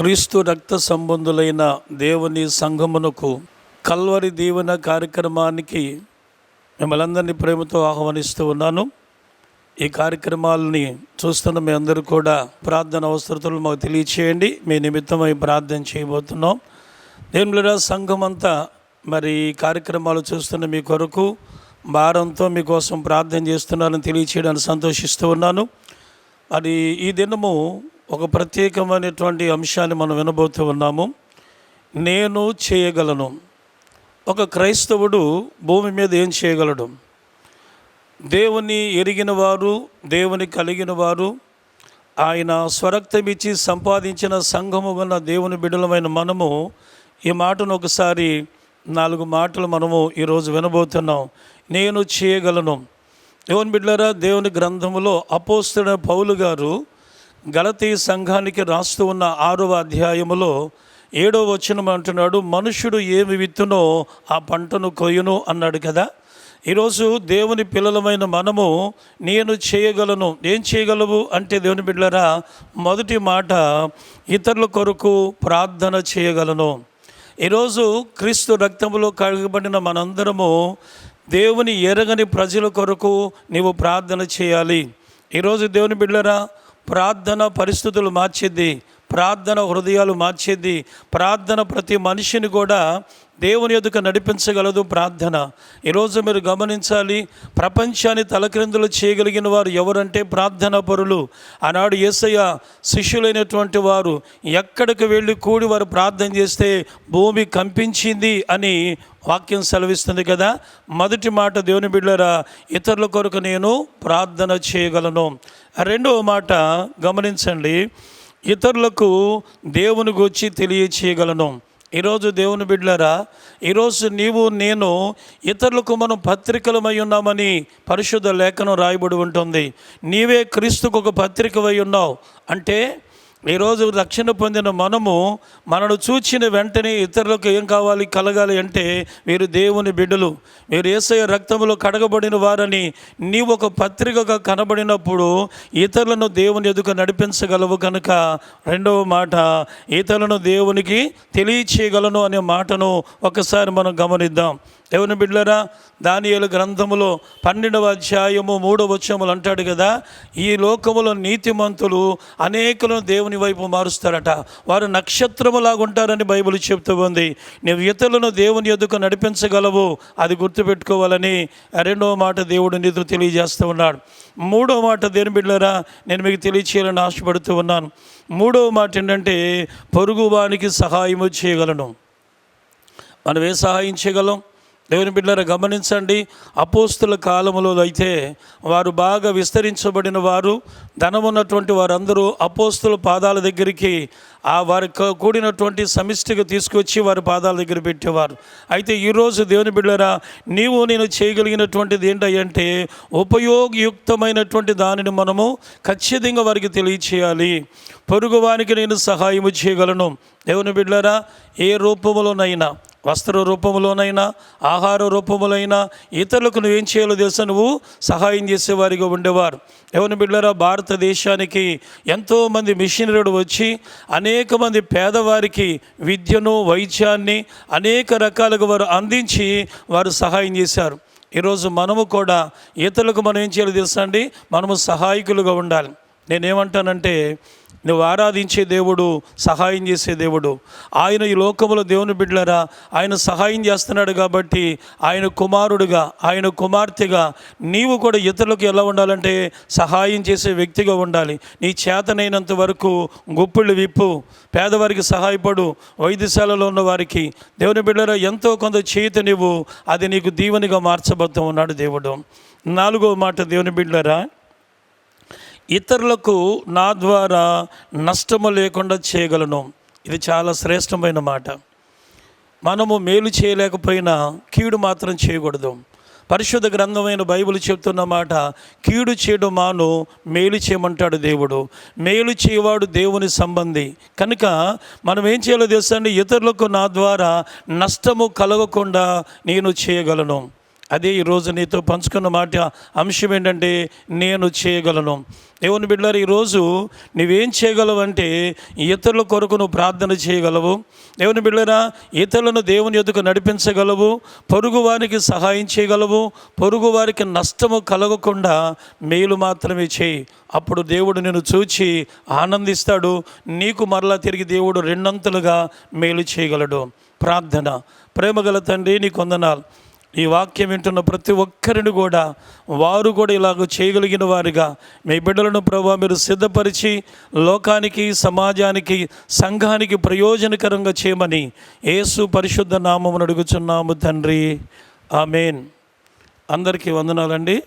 క్రీస్తు రక్త సంబంధులైన దేవుని సంఘమునకు కల్వరి దీవెన కార్యక్రమానికి మిమ్మల్ని అందరినీ ప్రేమతో ఆహ్వానిస్తూ ఉన్నాను. ఈ కార్యక్రమాలని చూస్తున్న మీ అందరూ కూడా ప్రార్థన అవసరతలు మాకు తెలియచేయండి. మీ నిమిత్తమై ప్రార్థన చేయబోతున్నాం. దేవుళ్ళ సంఘం అంతా మరి ఈ కార్యక్రమాలు చూస్తున్న మీ కొరకు భారంతో మీకోసం ప్రార్థన చేస్తున్నారని తెలియచేయడానికి సంతోషిస్తూ ఉన్నాను. మరి ఈ దినము ఒక ప్రత్యేకమైనటువంటి అంశాన్ని మనం వినబోతూ ఉన్నాము. నేను చేయగలను. ఒక క్రైస్తవుడు భూమి మీద ఏం చేయగలడు? దేవుని ఎరిగిన వారు దేవుని కలిగిన వారు ఆయన స్వరక్తమిచ్చి సంపాదించిన సంఘము ఉన్న దేవుని బిడ్డలమైన మనము ఈ మాటను ఒకసారి నాలుగు మాటలు మనము ఈరోజు వినబోతున్నాం. నేను చేయగలను. దేవుని బిడ్డలరా దేవుని గ్రంథములో అపోస్తున్న పౌలు గారు గలతీ సంఘానికి రాస్తూ ఉన్న ఆరవ అధ్యాయములో ఏడో వచనం అంటున్నాడు మనుషుడు ఏమి విత్తునో ఆ పంటను కొయ్యును అన్నాడు కదా. ఈరోజు దేవుని పిల్లలమైన మనము నేను చేయగలను ఏం చేయగలవు? అంటే దేవుని బిడ్డరా మొదటి మాట ఇతరుల కొరకు ప్రార్థన చేయగలను. ఈరోజు క్రీస్తు రక్తంలో కడగబడిన మనందరము దేవుని ఎరగని ప్రజల కొరకు నీవు ప్రార్థన చేయాలి. ఈరోజు దేవుని బిడ్డరా ప్రార్థన పరిస్థితులు మార్చింది ప్రార్థన హృదయాలు మార్చేది. ప్రార్థన ప్రతి మనిషిని కూడా దేవుని ఎదుక నడిపించగలదు ప్రార్థన. ఈరోజు మీరు గమనించాలి ప్రపంచాన్ని తలక్రిందులు చేయగలిగిన వారు ఎవరంటే ప్రార్థన పరులు. ఆనాడు యేసయ్య శిష్యులైనటువంటి వారు ఎక్కడికి వెళ్ళి కూడి వారు ప్రార్థన చేస్తే భూమి కంపించింది అని వాక్యం సెలవిస్తుంది కదా. మొదటి మాట దేవుని బిడ్డరా ఇతరుల కొరకు నేను ప్రార్థన చేయగలను. రెండవ మాట గమనించండి. ఇతరులకు దేవుని గురించి తెలియచేయగలను. ఈరోజు దేవుని బిడ్డలరా ఈరోజు నీవు నేను ఇతరులకు మనం పత్రికలమై ఉన్నామని పరిశుద్ధ లేఖనం రాయబడి ఉంటుంది. నీవే క్రీస్తుకు ఒక పత్రికవై ఉన్నావు. అంటే ఈరోజు రక్షణ పొందిన మనము మనను చూచిన వెంటనే ఇతరులకు ఏం కావాలి కలగాలి అంటే మీరు దేవుని బిడ్డలు. మీరు ఏసయ రక్తములో కడగబడిన వారని నీవు ఒక పత్రికగా కనబడినప్పుడు ఇతరులను దేవుని ఎదుక నడిపించగలవు కనుక రెండవ మాట ఇతరులను దేవునికి తెలియచేయగలను అనే మాటను ఒకసారి మనం గమనిద్దాం. దేవుని బిడ్డలరా దానియలు గ్రంథములో పన్నెండవ అధ్యాయము మూడవ వచ్చములు అంటాడు కదా ఈ లోకములో నీతిమంతులు అనేకులను దేవుని వైపు మారుస్తారట వారు నక్షత్రములాగా ఉంటారని బైబిల్ చెప్తూ ఉంది. నువ్వు ఇతరులను దేవుని ఎదుకు నడిపించగలవు అది గుర్తుపెట్టుకోవాలని రెండవ మాట దేవుడు నీతో తెలియజేస్తూ ఉన్నాడు. మూడవ మాట దేని బిడ్డరా నేను మీకు తెలియచేయాలని ఆశపడుతూ ఉన్నాను. మూడవ మాట ఏంటంటే పొరుగువానికి సహాయము చేయగలను. మనం ఏ సహాయం చేయగలం? దేవుని బిడ్డలారా గమనించండి అపోస్తుల కాలంలో అయితే వారు బాగా విస్తరించబడిన వారు ధనమున్నటువంటి వారందరూ అపోస్తుల పాదాల దగ్గరికి ఆ వారి కూడినటువంటి సమిష్టిగా తీసుకొచ్చి వారి పాదాల దగ్గర పెట్టేవారు. అయితే ఈరోజు దేవుని బిడ్డరా నీవు నేను చేయగలిగినటువంటిది ఏంటంటే ఉపయోగయుక్తమైనటువంటి దానిని మనము ఖచ్చితంగా వారికి తెలియచేయాలి. పొరుగువానికి నేను సహాయం చేయగలను. దేవుని బిడ్డరా ఏ రూపములోనైనా వస్త్ర రూపంలోనైనా ఆహార రూపములైనా ఇతరులకు నువ్వేం చేయాలో తెలుసా? నువ్వు సహాయం చేసేవారిగా ఉండేవారు. ఎవరిని బిడ్డరా భారతదేశానికి ఎంతోమంది మిషనరీలు వచ్చి అనేక మంది పేదవారికి విద్యను వైద్యాన్ని అనేక రకాలుగా వారు అందించి వారు సహాయం చేశారు. ఈరోజు మనము కూడా ఇతరులకు మనం ఏం చేయాలో తెలుసా అండి? మనము సహాయకులుగా ఉండాలి. నేనేమంటానంటే నువ్వు ఆరాధించే దేవుడు సహాయం చేసే దేవుడు. ఆయన ఈ లోకంలో దేవుని బిడ్డలరా ఆయన సహాయం చేస్తున్నాడు కాబట్టి ఆయన కుమారుడుగా ఆయన కుమార్తెగా నీవు కూడా ఇతరులకు ఎలా ఉండాలంటే సహాయం చేసే వ్యక్తిగా ఉండాలి. నీ చేతనైనంత వరకు గుప్పిళ్ళు విప్పు పేదవారికి సహాయపడు వైద్యశాలలో ఉన్న వారికి. దేవుని బిడ్డరా ఎంతో కొంత చేతి నువ్వు అది నీకు దీవెనిగా మార్చబోతూ ఉన్నాడు దేవుడు. నాలుగో మాట దేవుని బిడ్డరా ఇతరులకు నా ద్వారా నష్టము లేకుండా చేయగలను. ఇది చాలా శ్రేష్టమైన మాట. మనము మేలు చేయలేకపోయినా కీడు మాత్రం చేయకూడదు. పరిశుద్ధ గ్రంథమైన బైబిల్ చెప్తున్న మాట కీడు చేయడం మాను మేలు చేయమంటాడు దేవుడు. మేలు చేయవాడు దేవుని సంబంధి. కనుక మనం ఏం చేయాలో తెలుసండి ఇతరులకు నా ద్వారా నష్టము కలగకుండా నేను చేయగలను. అదే ఈరోజు నీతో పంచుకున్న మాట అంశం ఏంటంటే నేను చేయగలను. దేవుని బిడ్డలారు ఈరోజు నువ్వేం చేయగలవు అంటే ఇతరుల కొరకు నువ్వు ప్రార్థన చేయగలవు. దేవుని బిడ్డరా ఇతరులను దేవుని ఎదుకు నడిపించగలవు. పొరుగు వారికి సహాయం చేయగలవు. పొరుగు వారికి నష్టము కలగకుండా మేలు మాత్రమే చేయి. అప్పుడు దేవుడు నిన్ను చూచి ఆనందిస్తాడు. నీకు మరలా తిరిగి దేవుడు రెండంతలుగా మేలు చేయగలడు. ప్రార్థన. ప్రేమగల తండ్రి నీ కొందనాలు ఈ వాక్యం వింటున్న ప్రతి ఒక్కరిని కూడా వారు కూడా ఇలాగ చేయగలిగిన వారిగా మీ బిడ్డలను ప్రభావ మీరు సిద్ధపరిచి లోకానికి సమాజానికి సంఘానికి ప్రయోజనకరంగా చేయమని యేసు పరిశుద్ధ నామమును అడుగుచున్నాము తండ్రి. ఆమెన్. అందరికీ వందనాలండి.